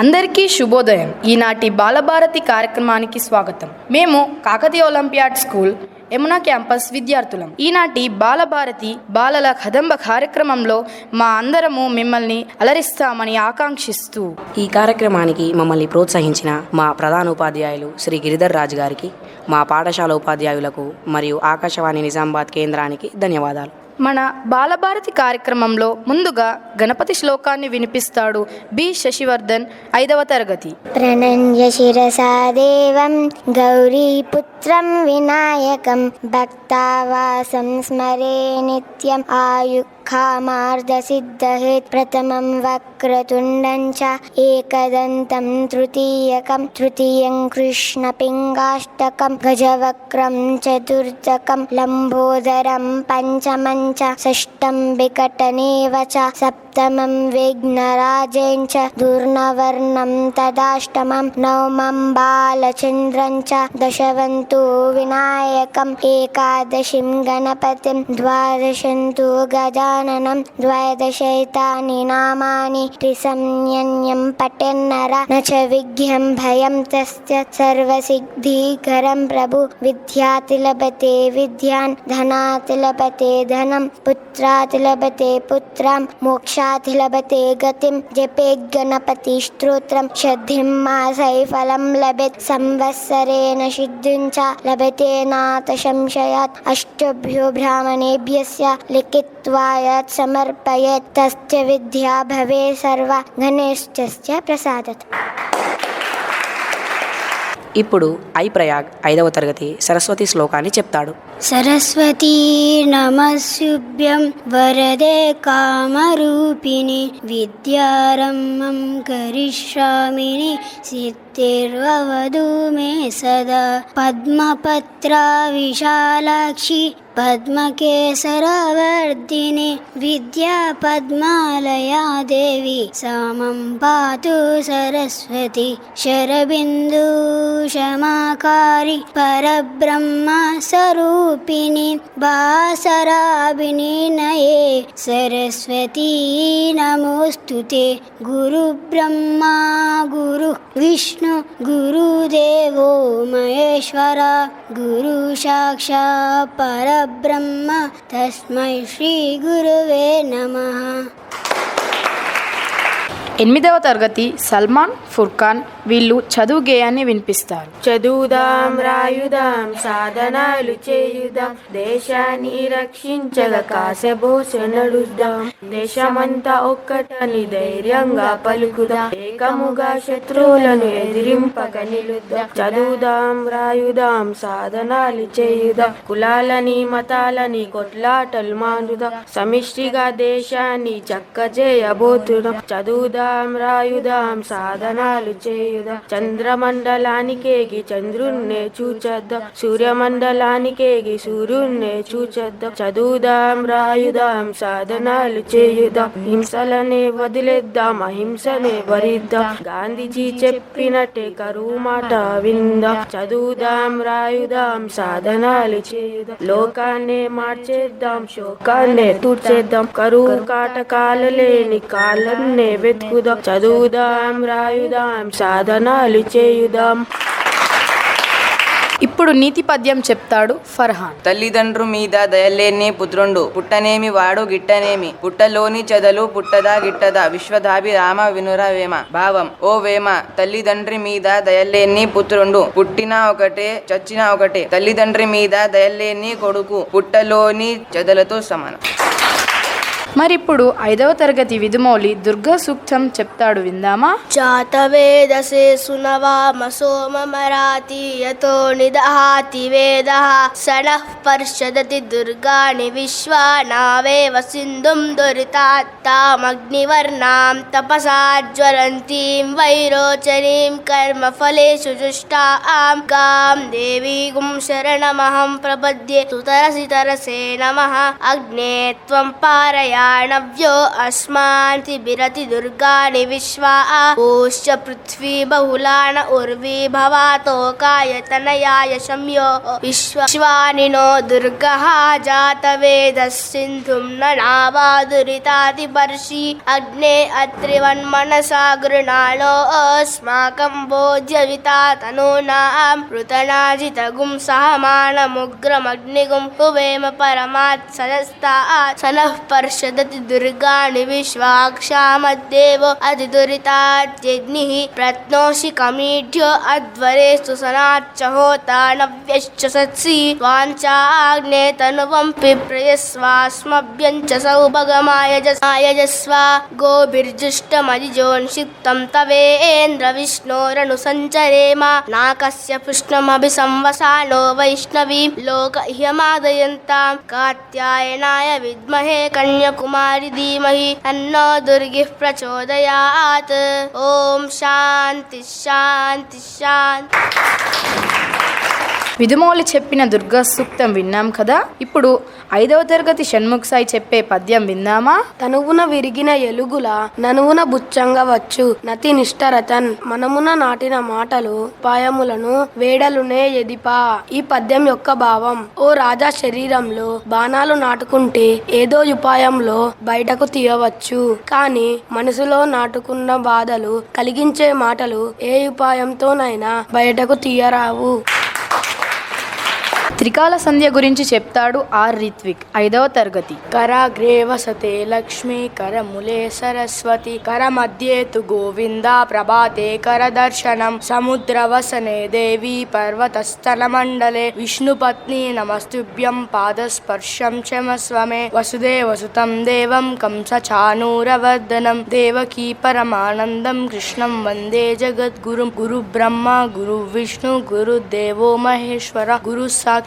అందరికీ శుభోదయం. ఈనాటి బాలభారతి కార్యక్రమానికి స్వాగతం. మేము Kakatiya Olympiad school Yamuna campus విద్యార్థులం. ఈనాటి బాలభారతి బాలల కదంబ కార్యక్రమంలో మా అందరము మిమ్మల్ని అలరిస్తామని ఆకాంక్షిస్తూ ఈ కార్యక్రమానికి మమ్మల్ని ప్రోత్సహించిన మా ప్రధాన ఉపాధ్యాయులు శ్రీ గిరిధర్ రాజు గారికి మా పాఠశాల ఉపాధ్యాయులకు మరియు ఆకాశవాణి నిజామాబాద్ కేంద్రానికి ధన్యవాదాలు. మన బాలభారతి కార్యక్రమంలో ముందుగా గణపతి శ్లోకాన్ని వినిపిస్తాడు బి శశివర్ధన్ ఐదవ తరగతి. ప్రణంజ శిరసాదేవం గౌరీ పుత్రం వినాయకం భక్తావాసం స్మరే నిత్యం ఆయుక్ आयुःखामार्धसिद्धहृत् प्रथमं वक्रतुण्डं च एकदन्तं तृतीयकं तृतीयं कृष्णपिङ्गाष्टकं गजवक्त्रं चतुर्थकं लम्बोदरं पञ्चमं च षष्ठं विकटनेव च सप्तमं विघ्नराजेन च दुर्नवर्णं तदाष्टमं नवमं बालचन्द्रं च दशवन्तु विनायकम् एकादशीं गणपतिं द्वादशं तु गजाननं द्वादशैतानि नामानि त्रिसंयन्यं पठेन्नर न च विघ्नं भयं तस्य सर्वसिद्धिकरं प्रभु विद्याति लभते विद्यान् धनाति लभते धनं पुत्राति लभते पुत्रां తస్మాత్ లభతే గతిం జపే గణపతి స్తోత్రం శద్ధిం మా సైఫలం లభెత్ సంవత్సరేణ సిద్ధిం చ లభతే నాథ సంశయాత్ అష్టభ్యో బ్రాహ్మణేభ్యస్య లిఖిత్వాయ సమర్పయత్ తస్య విద్యా భవే సర్వ గణేశ్చస్య ప్రసాదత్ ఇప్పుడు ఐ ప్రయాగ్ ఐదవ తరగతి సరస్వతి శ్లోకాన్ని చెప్తాడు सरस्वती नमस्युभ्यं वरदे कामरूपिणि विद्यारम्भं करिष्यामिनि सिद्धिर्ववधू मे सदा। पद्मपत्रा विशालाक्षि पद्मकेसरवर्धिनि विद्या देवी सामं पातु सरस्वती शरबिन्दुशमाकारि परब्रह्म स्वरूपिणि बासराभिनिनये सरस्वती नमोऽस्तु ते गुरुब्रह्मा गुरु विष्णु गुरुदेवो महेश्वर गुरु साक्षात् परब्रह्म तस्मै श्रीगुरुवे नमः ఎనిమిదవ తరగతి సల్మాన్ ఫుర్ఖాన్ వీళ్ళు చదువు గేయాన్ని వినిపిస్తారు. చదువుదాం రాయుదాం సాధనాలు చేయుదాం దేశాన్ని రక్షించగ కాసెబోస నడుద్దాం దేశమంతా ఒక్కటని ధైర్యంగా పలుకుదాం ఏకముగా శత్రువులను ఎదిరింపక నిలుద్దాం. చదువుదాం రాయుదాం సాధనాలు చేయుదాం కులాలని మతాలని కొట్లాటలు మానుదాం. సమిష్టిగా దేశాన్ని చక్క చేయబోతుదాం చదువుదాం రాయుదాం సాధనాలు చేయుదాం? చంద్రమండలానికేగి చంద్రుణ్ణే చూచద్దాం. సూర్యమండలానికేగి సూర్యుణ్ణే చూచద్దాం. చదువుదాం రాయుదాం సాధనాలు చేయుదాం. హింసలనే వదిలేద్దాం అహింసనే వరిద్దాం. గాంధీజీ చెప్పినట్టే కరువు మాట విందాం. చదువుదాం రాయుదాం సాధనాలు చేయుదాం. లోకాన్నే మార్చేద్దాం శోకాన్నే తూర్చేద్దాం కరువు కాటకాలు లేని కాలన్నే వెతుకుదాం. చదువుదాం రాయుదాం సాధనాలు చేయుదాం. ఇప్పుడు నీతి పద్యం చెప్తాడు ఫర్హాన్. తల్లిదండ్రు మీద దయలేని పుత్రుండు పుట్టనేమి వాడు గిట్టనేమి? పుట్టలోని చెదలు పుట్టదా గిట్టదా? విశ్వదాభి రామ వినుర వేమ భావం. ఓ వేమ తల్లిదండ్రి మీద దయలేని పుత్రుండు పుట్టినా ఒకటే చచ్చినా ఒకటే. తల్లిదండ్రి మీద దయలేని కొడుకు పుట్టలోని చెదలతో సమానం. మరిప్పుడు ఐదవ తరగతి విధుమౌలి దుర్గా సూక్తం చెప్తాడు విందామా? చాతవేదసే సునవామ సోమమరాతీయతో నిదహాతి వేద సడః పర్షదతి దుర్గాణి విశ్వానావేవ సింధుం దురితాత్తామగ్నివర్ణాం తపసాజ్వలంతీం వైరోచరీం కర్మఫలేషు జుష్టా ఆం గాం దేవీగుం శరణమహం ప్రపద్యే సుతరసి తరసే నమ అగ్నే త్వం పారయ णव्यो अस्मान्ति बिरति दुर्गाणि विश्वा ओश्च पृथ्वी बहुलान उर्वी भवातोकायतनयाय शम्यो। विश्वानि नो दुर्गः जातवेदसिन्धुं न नावादुरितादिपर्षि अग्ने अत्रिवन्मनसा गृणालो अस्माकं बोध्यविता तनूनां मृतनाजितगुं सहमानमुग्रमग्निगुं हुवेम परमात् सदस्ता। शनः पर्श यदति दुर्गाणि निविश्वाक्षामद्येव अधिदुरिताग्निः प्रत्नोषि कमीढ्य अध्वरे सुनाच्च होता नव्यश्ची वांचा आग्ने तनुवं पिप्रयस्वास्मभ्यं च सौभगमायजसायजस्वा गोभिर्जुष्टमधिजोऽक्षित्तं तवे एन्द्र विष्णो रनुसञ्चरेमा नाकस्य पुष्णमभिसंवसानो वैष्णवीं लोक इहमादयन्तां कात्यायनाय विद्महे कन्य कन्याकुमारि धीमहि तन्नो दुर्गिः प्रचोदयात्। ॐ शान्ति शान्ति शान्ति విధుమౌళి చెప్పిన దుర్గా సూక్తం విన్నాం కదా? ఇప్పుడు ఐదవ తరగతి షణ్ముఖ్ సాయి చెప్పే పద్యం విందామా తనువున విరిగిన ఎలుగుల ననువున బుచ్చంగా వచ్చు నతి నిష్టరతన్ మనమున నాటిన మాటలు పాయములను వేడలునే ఎదిపా. ఈ పద్యం యొక్క భావం ఓ రాజా శరీరంలో బాణాలు నాటుకుంటే ఏదో ఉపాయంలో బయటకు తీయవచ్చు. కానీ మనసులో నాటుకున్న బాధలు కలిగించే మాటలు ఏ ఉపాయంతోనైనా బయటకు తీయరావు. త్రికాల సంధ్య గురించి చెప్తాడు ఆర్ రిత్విక్ ఐదవ తరగతి. కరాగ్రే వసతే లక్ష్మీ కరములే సరస్వతి కర తు గోవింద ప్రభాతే కరదర్శనం సముద్రవసనే దేవి పర్వతస్థల మండలే విష్ణుపత్ని నమస్తుభ్యం పాదస్పర్శం క్షమస్వమే వసుదేవసుతం దేవం కంస చానూరవర్ధనం దేవకీ పరమానందం కృష్ణం వందే జగద్గురుం గురు బ్రహ్మ గురు విష్ణు గురు దేవో మహేశ్వర గురు సాక్షి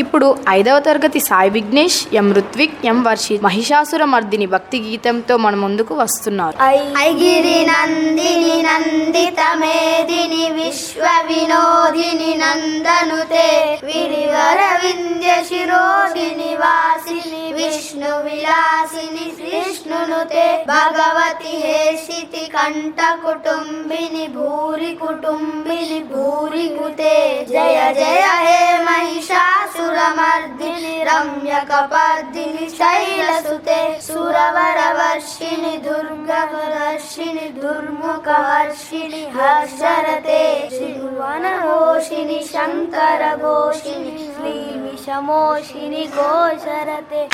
ఇప్పుడు ఐదవ తరగతి సాయి విఘ్నేష్ ఎం ఋత్విక్ ఎం వర్షి మహిషాసుర మర్దిని భక్తి గీతంతో మన ముందుకు వస్తున్నారు. ఐగిరి నందిని నందిత మేదిని విశ్వ వినోదిని నందనుతే విరివర వింధ్య శిరోదిని వాసిని విష్ణు విలాసిని విష్ణునుతే భగవతి హేషితి కంఠ కుటుంబిని భూరి కుటుంబిని భూరి కుతే జయ జయ హే महिषासुरमर्दिनि रम्यकपर्दिनि शैलसुते सुरवरवर्षिणि दुर्गवर्षिणि दुर्मुखवर्षिणि हर्षरते श्रीभुवनघोषिणि शङ्करघोषिणि श्रीविषमोषिणि घोषरते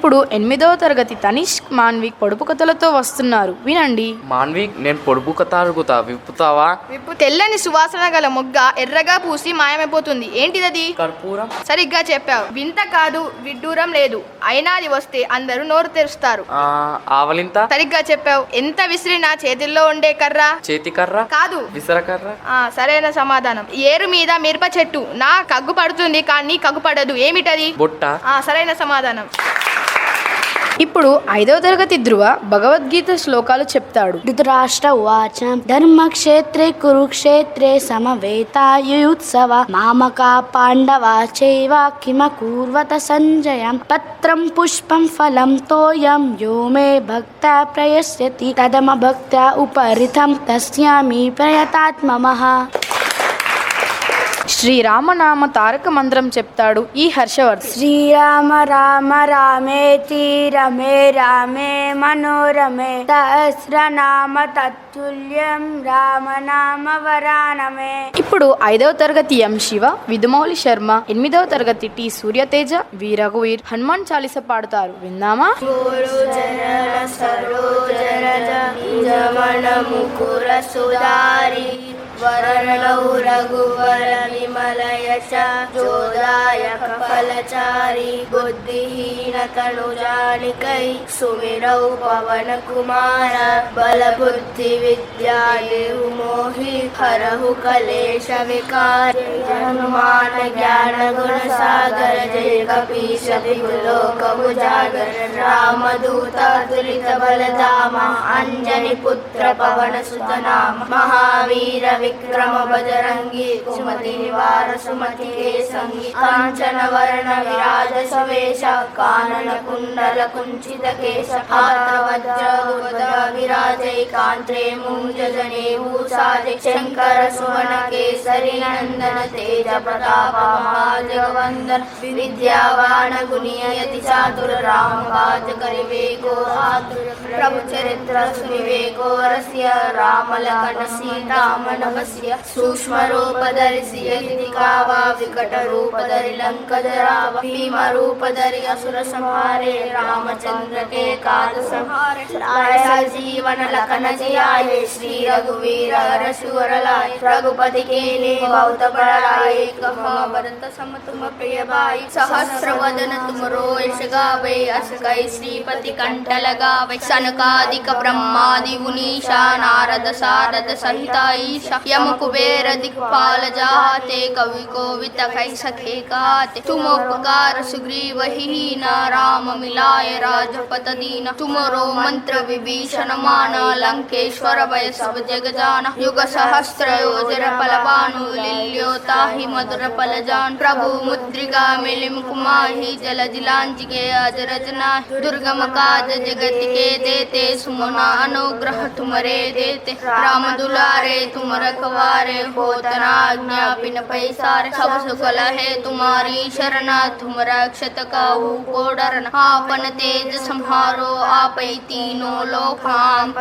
ఇప్పుడు ఎనిమిదవ తరగతి తనిష్క్ మాన్విక్ పొడుపు కథలతో వస్తున్నారు. వినండి. మాన్విక్ నేను పొడుపు కథ అడుగుతా. విప్పుతావా? విప్పు తెల్లని సువాసన గల మొగ్గ ఎర్రగా పూసి మాయమైపోతుంది. ఏంటిదది? కర్పూరం. సరిగ్గా చెప్పావు. వింత కాదు విడ్డూరం లేదు. అయినా అది వస్తే అందరూ నోరు తెరుస్తారు. ఆ, ఆవలింత? సరిగ్గా చెప్పావు. ఎంత విసిరినా చేతిల్లో ఉండే కర్ర? చేతి కర్ర? కాదు. విసరకర్ర ఆ సరైన సమాధానం. ఏరు మీద మిరప చెట్టు. నా కగ్గు పడుతుంది కానీ కగ్గు పడదు. ఏమిటది? బొట్ట. ఆ సరైన సమాధానం. ఇప్పుడు ఐదవ తరగతి ధ్రువ భగవద్గీత శ్లోకాలు చెప్తాడు. ధృతరాష్ట్ర ఉవాచ ధర్మక్షేత్రే కురుక్షేత్రే సమవేతాయుత్సవ మామకా పాండవ చైవ కిమ కూర్వత సంజయ పత్రం పుష్పం ఫలం తోయం యో మే భక్త ప్రయస్యతి తదమ భక్త ఉపరితం తస్యామి ప్రయతాత్మమః. శ్రీరామనామ తారక మంత్రం చెప్తాడు ఈ హర్షవర్ధన్. శ్రీరామ రామ రామేతి రమే రామే మనోరమే సహస్రనామ తత్తుల్యం రామనామ వరానమే. ఇప్పుడు ఐదవ తరగతి ఎం శివ విధుమౌలి శర్మ ఎనిమిదవ తరగతి టి సూర్యతేజ వి రఘువీర్ హనుమాన్ చాలీస పాడుతారు. విందామా? సుదారి వరణౌ రఘువర విమలయ చ జోదాయక ఫలచారి బుద్ధిహీన తనుజానికై సుమిరౌ పవన కుమార బల బుద్ధి విద్యా మోహి హరహు కలేశ వికార హనుమాన జ్ఞాన గుణ సాగర జయ కపీశ విలోకము జాగర రామదూత దురిత బలధామ అంజని పుత్ర పవన సుతనామ మహావీర వి विक्रम बजरंगी कुमति निवार सुमति के संगी कांचन वर्ण विराज सवेश कानन कुंडल कुंचित केश हाथ वज्र उद्वद कांत्रे मुंज जनेऊ साजे शंकर सुवन केसरी नंदन तेज प्रताप महाजगवंदन विद्यावान गुणियति चातुर राम काज करिवे को प्रभु चरित्र सुनिवे को रस्य राम लखन सीता मन రామస్య సూక్ష్మరూపధరి కావా వికటరూపధరి లంకధరా భీమరూపధరి అసుర సంహారే రామచంద్ర కే సనకాదిక బ్రహ్మాది మునీషా నారద సారద సంతాయి यम कुबेर दिक्पाल जाते कवि को वित कही सखे गाते तुम उपकार सुग्रीव ही ना राम मिलाए राजपत दीना तुमरो मंत्र विभीषण माना लंकेश्वर भय सब जग जाना युग सहस्त्र योजर फल बानु लिल्यो ताहि मधुर फल जान प्रभु मुद्रिका मिलिम कुमाही जल जिलांजिगे अजरज नाही दुर्गम काज जगत के देते सुमना अनुग्रह तुमरे देते। राम दुलारे तुम रखवारे हो तना आज्ञा सब सुखल है तुम्हारी शरण। तुम रक्षत काहू को डरना, आपन तेज संहारो। आपै तीनों लोकांत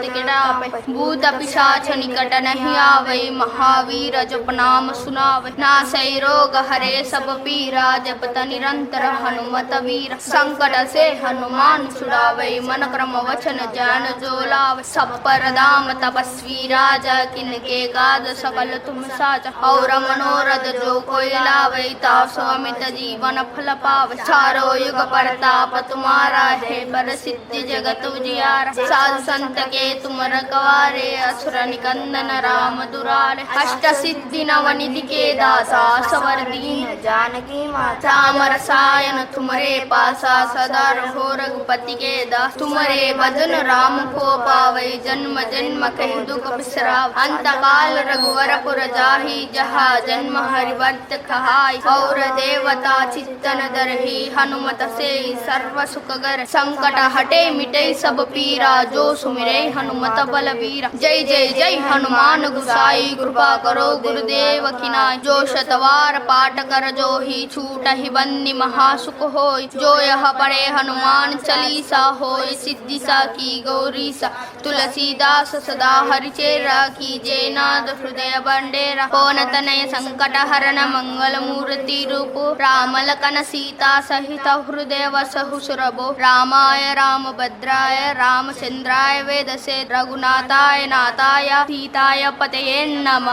भूत पिशाच निकट नहीं आवे। महावीर जप नाम सुनावे, नासै रोग हरे सब पीरा। जपत निरंतर हनुमत वीर, संकट से हनुमान छुड़ावे। मन क्रम वचन जान जो लावे, सब पर दाम तपस्वी राजा, किनके गाद सकल तुम साजा और मनोरथ जो कोई लावे तासो अमित जीवन फल पावे। चारो युग प्रताप तुम्हारा है पर सिद्धि जगत उजियारा। साधु संत के तुम रखवारे असुर निकंदन राम दुरारे। अष्ट सिद्धि नव निधि के दासा सवर दीन जानकी माता। रसायन तुमरे पासा सदा रहो रघुपति के दास। तुमरे बदन राम को पावे जन्म जन्म कह दुख बिसराव। अंत काल रघुवर पुर जाही जहा जन्म हरिवर्त कहाई। और देवता चित्तन दरही हनुमत से सर्व सुख गर संकट हटे मिटे सब पीरा। जो सुमिरे हनुमत बल वीरा जय जय जय हनुमान गुसाई। कृपा करो गुरुदेव किनाय जो शतवार पाठ कर जो ही छूट ही बंदी महासुख होय जो यह पढ़े हनुमान चालीसा होय सिद्धि सा की गौरी सा तुलसीदास सदा हरिचेरा की जय नाद హృదయ బండేర పోనతనయ సంకటహరణ మంగళమూర్తి రూపు రామలకన సీతా సహిత హృదయ వసహు సురభు. రామాయ రామభద్రాయ రామచంద్రాయ వేదసే రఘునాథాయ నాథాయ సీతాయ పతయే నమ.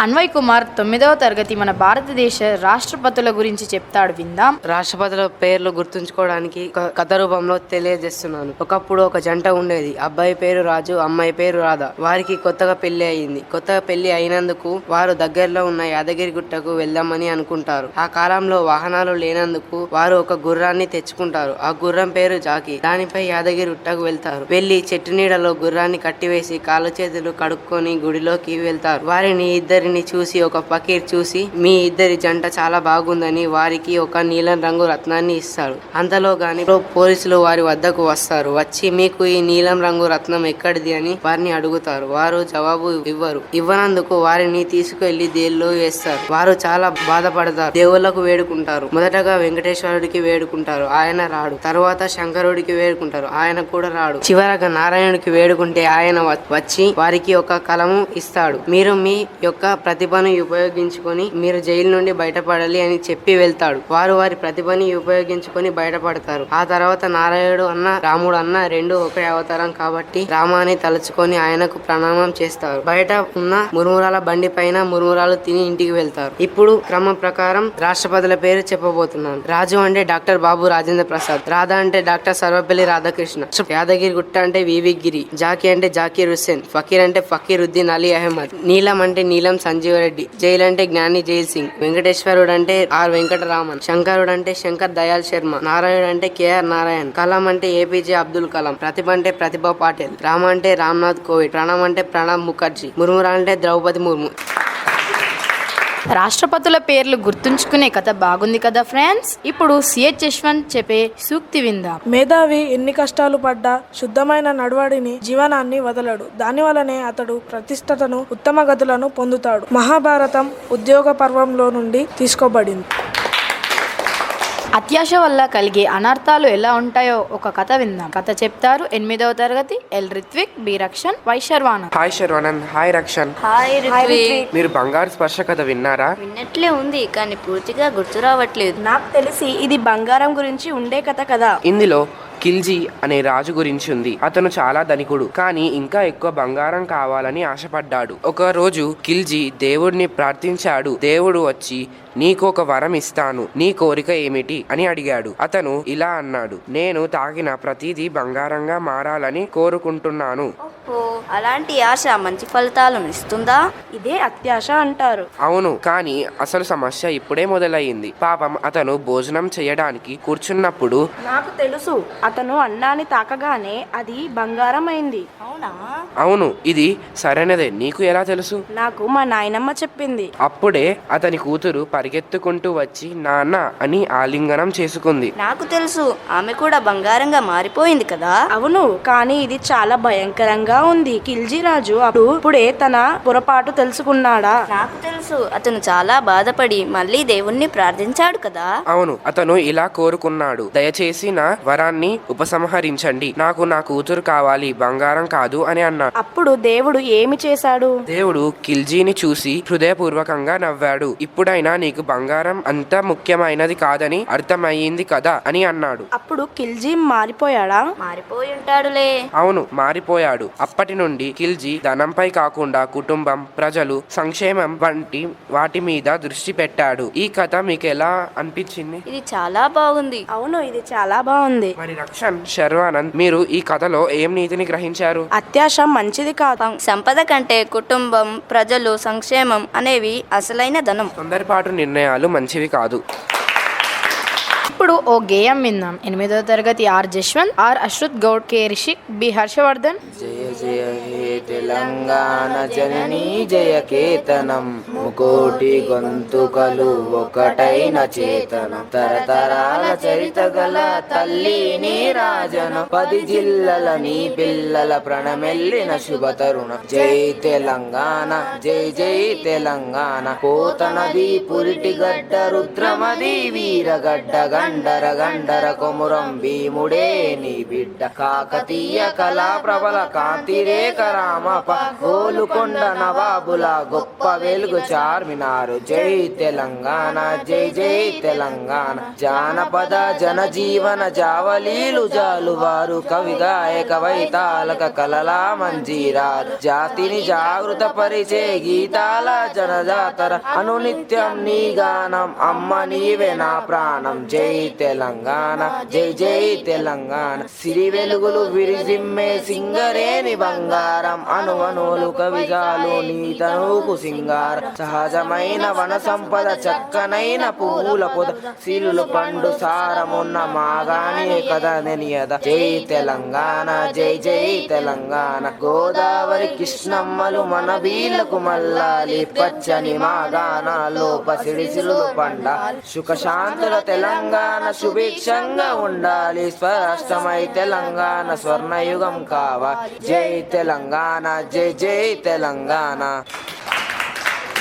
అన్వయ్ కుమార్ తొమ్మిదవ తరగతి మన భారతదేశ రాష్ట్రపతుల గురించి చెప్తాడు విందాం. రాష్ట్రపతుల పేర్లు గుర్తుంచుకోవడానికి కథ రూపంలో తెలియజేస్తున్నాను. ఒకప్పుడు ఒక జంట ఉండేది. అబ్బాయి పేరు రాజు అమ్మాయి పేరు రాధ. వారికి కొత్తగా పెళ్ళి అయింది. కొత్తగా పెళ్ళి అయినందుకు వారు దగ్గరలో ఉన్న యాదగిరి గుట్టకు వెళ్దామని అనుకుంటారు. ఆ కాలంలో వాహనాలు లేనందుకు వారు ఒక గుర్రాన్ని తెచ్చుకుంటారు. ఆ గుర్రం పేరు జాకి. దానిపై యాదగిరి గుట్టకు వెళ్తారు. వెళ్ళి చెట్టు నీడలో గుర్రాన్ని కట్టివేసి కాళ్ళ చేతులు కడుక్కొని గుడిలోకి వెళ్తారు. వారిని ఇద్దరు ఇద్దరిని చూసి ఒక ఫకీర్ చూసి మీ ఇద్దరి జంట చాలా బాగుందని వారికి ఒక నీలం రంగు రత్నాన్ని ఇస్తాడు అంతలో గాని పోలీసులు వారి వద్దకు వస్తారు. వచ్చి మీకు ఈ నీలం రంగు రత్నం ఎక్కడిది అని వారిని అడుగుతారు. వారు జవాబు ఇవ్వరు. ఇవ్వనందుకు వారిని తీసుకెళ్ళి దేల్లో వేస్తారు. వారు చాలా బాధపడతారు. దేవుళ్ళకు వేడుకుంటారు. మొదటగా వెంకటేశ్వరుడికి వేడుకుంటారు. ఆయన రాడు. తర్వాత శంకరుడికి వేడుకుంటారు. ఆయన కూడా రాడు. చివరగా నారాయణుడికి వేడుకుంటే ఆయన వచ్చి వారికి ఒక కలము ఇస్తాడు. మీరు మీ యొక్క ప్రతిభను ఉపయోగించుకొని మీరు జైలు నుండి బయటపడాలి అని చెప్పి వెళ్తాడు. వారు వారి ప్రతిభని ఉపయోగించుకొని బయటపడతారు. ఆ తర్వాత నారాయణుడు అన్న రాముడు అన్న రెండు ఒకే అవతారం కాబట్టి రామాని తలుచుకొని ఆయనకు ప్రణామం చేస్తారు. బయట ఉన్న మురుమురాల బండి పైన మురుమురాలు తిని ఇంటికి వెళ్తారు. ఇప్పుడు క్రమం ప్రకారం రాష్ట్రపతుల పేరు చెప్పబోతున్నాను. రాజు అంటే డాక్టర్ బాబు రాజేంద్ర ప్రసాద్. రాధా అంటే డాక్టర్ సర్వపల్లి రాధాకృష్ణ. యాదగిరి గుట్ట అంటే వివి గిరి. జాకీ అంటే జాకీర్ హుస్సేన్. ఫకీర్ అంటే ఫకీర్ ఉద్దీన్ అలీ అహ్మద్. నీలం అంటే నీలం సంజీవరెడ్డి జైలు అంటే జ్ఞాని జైల్ సింగ్. వెంకటేశ్వరుడు అంటే ఆర్ వెంకటరామన్. శంకరుడు అంటే శంకర్ దయాల్ శర్మ. నారాయణుడు అంటే కేఆర్ నారాయణ్. కలాం అంటే ఏపీజే అబ్దుల్ కలాం. ప్రతిభ అంటే ప్రతిభా పాటిల్. రామ అంటే రామ్నాథ్ కోవిడ్ ప్రణవ్ అంటే ప్రణబ్ ముఖర్జీ. ముర్మురా అంటే ద్రౌపది ముర్ము. రాష్ట్రపతుల పేర్లు గుర్తుంచుకునే కథ బాగుంది కదా ఫ్రెండ్స్ ఇప్పుడు సిహెచ్ యశ్వంత్ చెప్పే సూక్తి విందాం. మేధావి ఎన్ని కష్టాలు పడ్డా శుద్ధమైన నడవడిని జీవనాన్ని వదలడు. దాని వలనే అతడు ప్రతిష్టతను ఉత్తమ గతులను పొందుతాడు. మహాభారతం ఉద్యోగ పర్వంలో నుండి తీసుకోబడింది. అత్యాశ వల్ల కలిగే అనర్థాలు ఎలా ఉంటాయో ఒక కథ విందాం. కథ చెప్తారు ఎనిమిదవ తరగతి L Ritvik B Rakshan Y Sharvana hi Sharvanand hi Rakshan hi Ritvik. మీరు బంగారు స్పర్శ కథ విన్నారా? విన్నట్లే ఉంది కానీ పూర్తిగా గుర్తు రావట్లేదు. నాకు తెలిసి ఇది బంగారం గురించి ఉండే కథ కదా. ఇందులో కిల్జీ అనే రాజు గురించి ఉంది. అతను చాలా ధనికుడు. కానీ ఇంకా ఎక్కువ బంగారం కావాలని ఆశపడ్డాడు. ఒక రోజు కిల్జీ దేవుడిని ప్రార్థించాడు. దేవుడు వచ్చి నీకు ఒక వరం ఇస్తాను. నీ కోరిక ఏమిటి? అని అడిగాడు. అతను ఇలా అన్నాడు. నేను తాగిన ప్రతిదీ బంగారంగా మారాలని కోరుకుంటున్నాను. అలాంటి ఆశ మంచి ఫలితాలను ఇస్తుందా? ఇదే అత్యాశ అంటారు. అవును కానీ అసలు సమస్య ఇప్పుడే మొదలయ్యింది. పాపం అతను భోజనం చేయడానికి కూర్చున్నప్పుడు నాకు తెలుసు అతను అన్నాన్ని తాకగానే అది బంగారం అయింది అవునా? అవును ఇది సరైనదే. నీకు ఎలా తెలుసు? నాకు మా నాయనమ్మ చెప్పింది. అప్పుడే అతని కూతురు పరిగెత్తుకుంటూ వచ్చి నాన్న అని ఆలింగనం చేసుకుంది. నాకు తెలుసు ఆమె కూడా బంగారంగా మారిపోయింది కదా? అవును కానీ ఇది చాలా భయంకరంగా ఉంది. కిల్జీ రాజు అప్పుడు ఇప్పుడే తన పొరపాటు తెలుసుకున్నాడా? నాకు తెలుసు అతను చాలా బాధపడి మళ్ళీ దేవుణ్ణి ప్రార్థించాడు కదా? అవును అతను ఇలా కోరుకున్నాడు. దయచేసి నా వరాన్ని ఉపసంహరించండి. నాకు నా కూతురు కావాలి బంగారం కాదు అని అన్నాడు. అప్పుడు దేవుడు ఏమి చేశాడు? దేవుడు కిల్జీని చూసి హృదయపూర్వకంగా నవ్వాడు. ఇప్పుడైనా నీకు బంగారం అంత ముఖ్యమైనది కాదని అర్థమయ్యింది కదా అని అన్నాడు. అప్పుడు కిల్జీ మారిపోయాడా? మారిపోయి ఉంటాడులే. అవును మారిపోయాడు. అప్పటి నుండి కిల్జీ ధనంపై కాకుండా కుటుంబం ప్రజలు సంక్షేమం వంటి వాటి మీద దృష్టి పెట్టాడు. ఈ కథ మీకు ఎలా అనిపించింది? ఇది చాలా బాగుంది. అవును ఇది చాలా బాగుంది. మరి రక్షన్ శర్వానంద్ మీరు ఈ కథలో ఏం నీతిని గ్రహించారు? అత్యాశ మంచిది కాదు. సంపద కంటే కుటుంబం ప్రజలు సంక్షేమం అనేవి అసలైన ధనం. తొందరపాటు నిర్ణయాలు మంచివి కాదు. ఇప్పుడు ఓ గేయం విందాం. ఎనిమిదవ తరగతి R Jashwanth R Ashruth Goud K Rishik B Harshavardhan. జయ జయ హే తెలంగాణ జననీ జయ కేతనం. ముకోటి గొంతుకలు ఒకటైన చేతనం. తరతరాల చరిత గల తల్లి నీ రాజన. పది జిల్లల నీ పిల్లల ప్రణమెల్లిన శుభ తరుణ. జై తెలంగాణ జై జై తెలంగాణ. కోత నది పురిటి గడ్డ రుద్రమది వీరగడ్డ గండర గండర కొమురం భీముడే నీ బిడ్డ కాకతీయ కళా ప్రబల కాంతిరేక రామప గోలుకొండ నవాబుల గొప్ప వెలుగు చార్మినారు. జై తెలంగాణ జై జై తెలంగాణ. జానపద జనజీవన జావలీలు జాలువారు. కవి గాయక వైతాలక కలలా మంజీరాలు జాతిని జాగృత పరిచే గీతాల జనజాతర. అనునిత్యం నీ గానం అమ్మ నీవే నా ప్రాణం. జై తెలంగాణ. జై జై తెలంగాణ. సిరి వెలుగులు విరిజిమ్మే సింగరేని బంగారం. అణువణువులు కవిజాలు నీ తనుకు సింగార. సహజమైన వన సంపద చక్కనైన పువ్వుల పొద. సిరులు పండు సారమున్న మాగాని కథ నెనియద. జై తెలంగాణ జై జై తెలంగాణ. గోదావరి కృష్ణమ్మలు మన వీళ్ళకు మల్లాలి. పచ్చని మాగానాలో పసిడి సిరులు పండ సుఖ శాంతుల తెలంగాణ సుభిక్షంగా ఉండాలి. స్వరాష్ట్రమై తెలంగాణ స్వర్ణయుగం కావా. జై తెలంగాణ జై జై తెలంగాణ.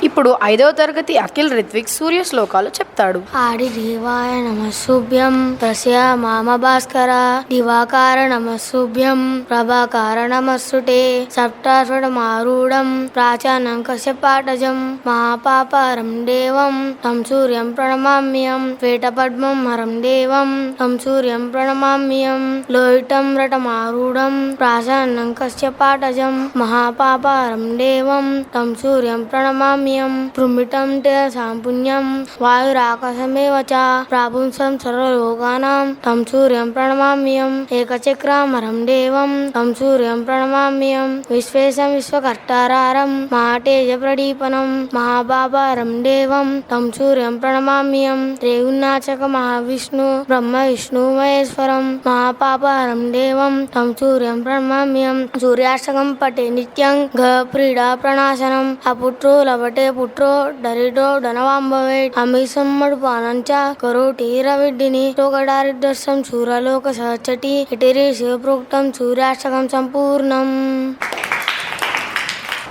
ఇప్పుడు ఐదవ తరగతి అఖిల్ రిత్విక్ సూర్య శ్లోకాలు చెప్తాడు. ఆడి దేవాయ నమస్సుభ్యం ప్రసయ మామ భాస్కర దివాకార నమస్సుభ్యం ప్రభాకార నమస్సుటే సప్తాశ్వటమారూఢం ప్రాచానం కశ్యపాటజం మహాపాపారం దేవం తం సూర్యం ప్రణమామ్యం శ్వేటపద్మం హరం దేవం తం సూర్యం ప్రణమామ్యం లోహితం రటమారూఢం ప్రాచానం కశ్యపాటజం మహాపాపారం దేవం తం సూర్యం ప్రణమామ్యం ప్రణమామ్యం పృమిటం తే సాంపుణ్యం వాయురాకాశమేవ చ ప్రాపుంసం సర్వలోకానాం తం సూర్యం ప్రణమామ్యం ఏకచక్రామరం దేవం తం సూర్యం ప్రణమామ్యం విశ్వేశం విశ్వకర్తారారం మహాటేజ ప్రదీపనం మహాబాబారం దేవం తం సూర్యం ప్రణమామ్యం త్రేగున్నాచక మహావిష్ణు బ్రహ్మ విష్ణు మహేశ్వరం మహాపాపారం దేవం తం సూర్యం ప్రణమామ్యం సూర్యాష్టకం పటే నిత్యం గ ప్రీడా ప్రణాశనం అపుట్రో లభటే పుట్రో డరిడో ధనవాంబవే అమీసమ్మడు పానంచ కరోటి రవిడ్డిని లోకడారిదర్శం సూర్యలోక సహచటి ఇటిరి శివప్రోక్తం సూర్యాష్టకం సంపూర్ణం.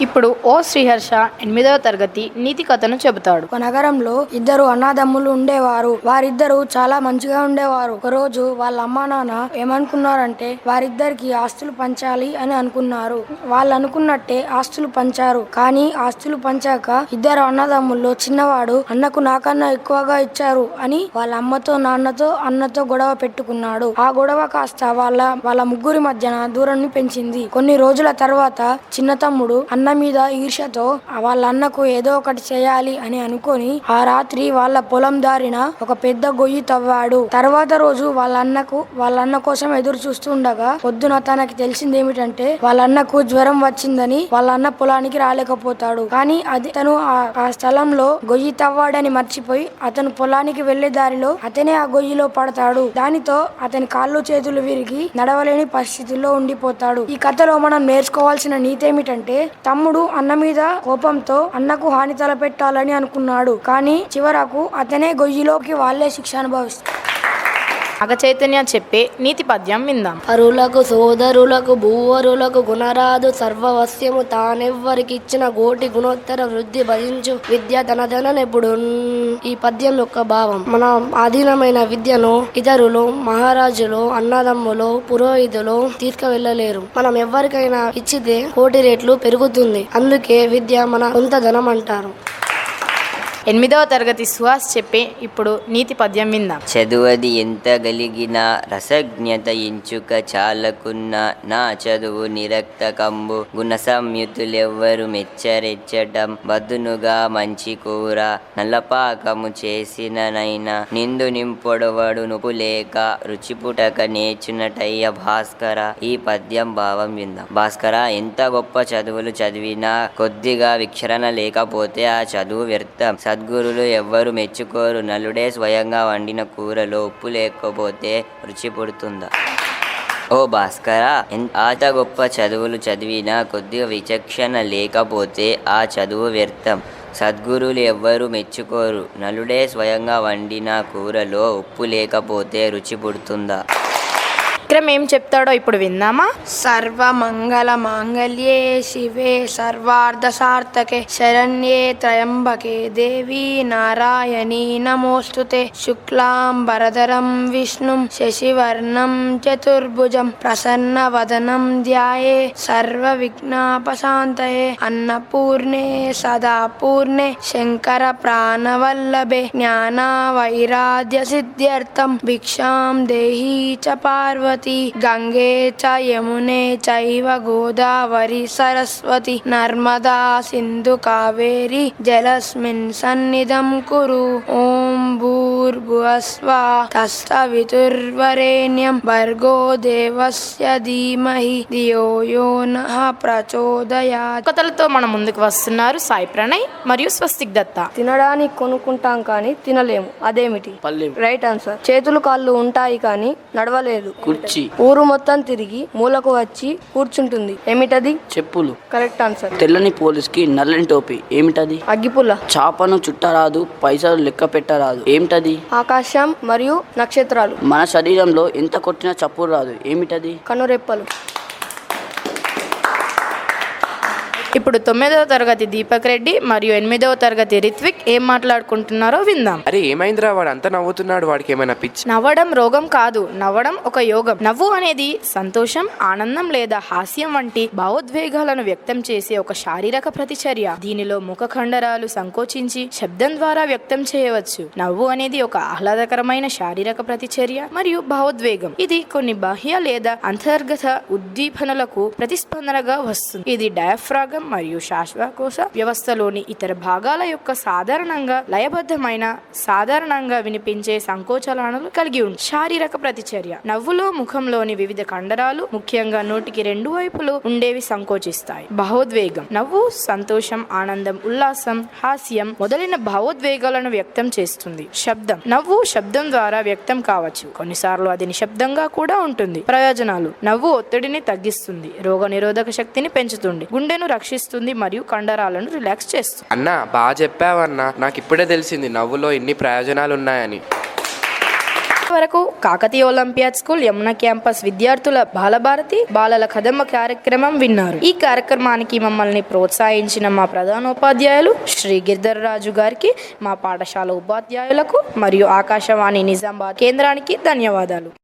ఇప్పుడు ఓ శ్రీహర్ష ఎనిమిదవ తరగతి నీతి కథను చెబుతాడు. ఒక నగరంలో ఇద్దరు అన్నదమ్ములు ఉండేవారు. వారిద్దరు చాలా మంచిగా ఉండేవారు. ఒక రోజు వాళ్ళ అమ్మా నాన్న ఏమనుకున్నారంటే వారిద్దరికి ఆస్తులు పంచాలి అని అనుకున్నారు. వాళ్ళు అనుకున్నట్టే ఆస్తులు పంచారు. కానీ ఆస్తులు పంచాక ఇద్దరు అన్నదమ్ముల్లో చిన్నవాడు అన్నకు నాకన్నా ఎక్కువగా ఇచ్చారు అని వాళ్ళ అమ్మతో నాన్నతో అన్నతో గొడవ పెట్టుకున్నాడు. ఆ గొడవ కాస్త వాళ్ళ వాళ్ళ ముగ్గురి మధ్యన దూరాన్ని పెంచింది. కొన్ని రోజుల తర్వాత చిన్న తమ్ముడు అన్న మీద ఈర్షతో వాళ్ళ అన్నకు ఏదో ఒకటి చేయాలి అని అనుకొని ఆ రాత్రి వాళ్ళ పొలం దారిన ఒక పెద్ద గొయ్యి తవ్వాడు. తర్వాత రోజు వాళ్ళ అన్నకు వాళ్ళ అన్న కోసం ఎదురు చూస్తుండగా పొద్దున తనకి తెలిసింది ఏమిటంటే వాళ్ళ అన్నకు జ్వరం వచ్చిందని వాళ్ళ అన్న పొలానికి రాలేకపోతాడు. కానీ అది తను ఆ- ఆ స్థలంలో గొయ్యి తవ్వాడని మర్చిపోయి అతను పొలానికి వెళ్ళే దారిలో అతనే ఆ గొయ్యిలో పడతాడు. దానితో అతని కాళ్ళు చేతులు విరిగి నడవలేని పరిస్థితుల్లో ఉండిపోతాడు. ఈ కథలో మనం నేర్చుకోవాల్సిన నీతి ఏమిటంటే తమ్ముడు అన్న మీద కోపంతో అన్నకు హాని తలపెట్టాలని అనుకున్నాడు. కానీ చివరకు అతనే గొయ్యిలోకి వాళ్ళే శిక్ష అనుభవిస్తారు. నాగ చైతన్య చెప్పే నీతి పద్యం విందాం. అరులకు సోదరులకు భూవరులకు గుణరాదు సర్వవస్యము తానెవ్వరికి ఇచ్చిన గోటి గుణోత్తర వృద్ధి భజించు విద్య తనదనెప్పుడు ఈ పద్యం యొక్క భావం మన ఆధీనమైన విద్యను ఇతరులు మహారాజులు అన్నదమ్ములు పురోహితులు తీసుకువెళ్ళలేరు మనం ఎవరికైనా ఇచ్చితే కోటి రేట్లు పెరుగుతుంది. అందుకే విద్య మన సొంత ధనం అంటారు ఎనిమిదవ తరగతి సుహాస్ చెప్పే ఇప్పుడు నీతి పద్యం విందాం. చదువది ఎంత గలిగిన రసజ్ఞత ఎంచుక చాలకున్న నా చదువు నిరక్త కంబు. గుణ సంయుతులెవ్వరు మెచ్చరెచ్చటం బదునుగా మంచి కూర. నల్లపాకము చేసిననైనా నిందు నింపొడవడు నుపు లేక రుచిపుటక నేర్చునటయ్య భాస్కర. ఈ పద్యం భావం విందాం. భాస్కర ఎంత గొప్ప చదువులు చదివినా కొద్దిగా విక్షరణ లేకపోతే ఆ చదువు వ్యర్థం. సద్గురులు ఎవ్వరు మెచ్చుకోరు. నలుడే స్వయంగా వండిన కూరలో ఉప్పు లేకపోతే రుచి పుడుతుందా? ఓ భాస్కర ఆత గొప్ప చదువులు చదివినా కొద్దిగా విచక్షణ లేకపోతే ఆ చదువు వ్యర్థం. సద్గురులు ఎవ్వరు మెచ్చుకోరు. నలుడే స్వయంగా వండిన కూరలో ఉప్పు లేకపోతే రుచి పుడుతుందా? విక్రమ్ ఏం చెప్తాడో ఇప్పుడు విందామా? సర్వమంగళ మాంగళ్యే శివే సర్వార్ధ సార్థకే శరణ్యే త్రయంబకే దేవి నారాయణీ నమోస్తుతే. శుక్లాం వరదరం విష్ణుం శశివర్ణం చతుర్భుజం ప్రసన్న వదనం ధ్యాయే. సర్వ విఘ్నాపశాంతయే అన్నపూర్ణే సదా పూర్ణే శంకర ప్రాణవల్లభే జ్ఞాన వైరాధ్య సిద్ధ్యర్థం భిక్షాం దేహి చ పార్వతి. సరస్వతి గంగే చ యమునే చైవ గోదావరి సరస్వతి నర్మదా సింధు కావేరి జలస్మిన్ సన్నిధం కురు. ఓం భూర్భువస్వ తస్తవితుర్వరేణ్యం భర్గో దేవస్య ధీమహి ధియో యో నః ప్రచోదయాత్ కథలతో మన ముందుకు వస్తున్నారు సాయి ప్రణయ్ మరియు స్వస్తిక్ దత్త. తినడానికి కొనుక్కుంటాం కానీ తినలేము. అదేమిటి? Right answer. చేతులు కాళ్ళు ఉంటాయి కానీ నడవలేదు. కుర్చీ. ఊరు మొత్తం తిరిగి మూలకు వచ్చి కూర్చుంటుంది. ఏమిటది? చెప్పులు. Correct answer. తెల్లని పోలీస్కి నల్లని టోపీ. ఏమిటది? అగ్గిపుల్ల. చాపను చుట్టరాదు పైసలు లెక్క పెట్టరాదు. ఏమిటది? ఆకాశం మరియు నక్షత్రాలు. మన శరీరంలో ఎంత కొట్టినా చప్పుడు రాదు. ఏమిటది? కనురెప్పలు. ఇప్పుడు తొమ్మిదవ తరగతి దీపక్ రెడ్డి మరియు ఎనిమిదవ తరగతి రిత్విక్ ఏం మాట్లాడుకుంటున్నారో విందాం. అరే ఏమైందిరా? వాడు అంతా నవ్వుతున్నాడు వాడికి ఏమైనా పిచ్చి? నవ్వడం రోగం కాదు నవ్వడం ఒక యోగం. నవ్వు అనేది సంతోషం ఆనందం లేదా హాస్యం వంటి భావోద్వేగాలను వ్యక్తం చేసే ఒక శారీరక ప్రతిచర్య. దీనిలో ముఖ కండరాలు సంకోచించి శబ్దం ద్వారా వ్యక్తం చేయవచ్చు. నవ్వు అనేది ఒక ఆహ్లాదకరమైన శారీరక ప్రతిచర్య మరియు భావోద్వేగం. ఇది కొన్ని బాహ్య లేదా అంతర్గత ఉద్దీపనలకు ప్రతిస్పందనగా వస్తుంది. ఇది డయాఫ్రాగం మరియు శ్వాసకోశ వ్యవస్థలోని ఇతర భాగాల యొక్క సాధారణంగా లయబద్ధమైన సాధారణంగా వినిపించే సంకోచలనలు కలిగి ఉంది శారీరక ప్రతిచర్య. నవ్వులో ముఖంలోని వివిధ కండరాలు ముఖ్యంగా నోటికి రెండు వైపులు ఉండేవి సంకోచిస్తాయి. భావోద్వేగం. నవ్వు సంతోషం ఆనందం ఉల్లాసం హాస్యం మొదలైన భావోద్వేగాలను వ్యక్తం చేస్తుంది. శబ్దం. నవ్వు శబ్దం ద్వారా వ్యక్తం కావచ్చు. కొన్నిసార్లు అది నిశ్శబ్దంగా కూడా ఉంటుంది. ప్రయోజనాలు. నవ్వు ఒత్తిడిని తగ్గిస్తుంది. రోగ నిరోధక శక్తిని పెంచుతుంది. గుండెను రక్షిస్తుంది. మరియు కండరాలను రిలాక్స్ చేస్తుంది. అన్నా బాగా చెప్పావన్నా నాకు ఇప్పుడే తెలిసింది నవ్వులో ఇన్ని ప్రయోజనాలు ఉన్నాయని వరకు Kakatiya Olympiad school Yamuna campus విద్యార్థుల బాలభారతి బాలల కదంబ కార్యక్రమం విన్నారు. ఈ కార్యక్రమానికి మమ్మల్ని ప్రోత్సహించిన మా ప్రధానోపాధ్యాయులు శ్రీ గిరిధర్ రాజు గారికి మా పాఠశాల ఉపాధ్యాయులకు మరియు ఆకాశవాణి నిజామాబాద్ కేంద్రానికి ధన్యవాదాలు.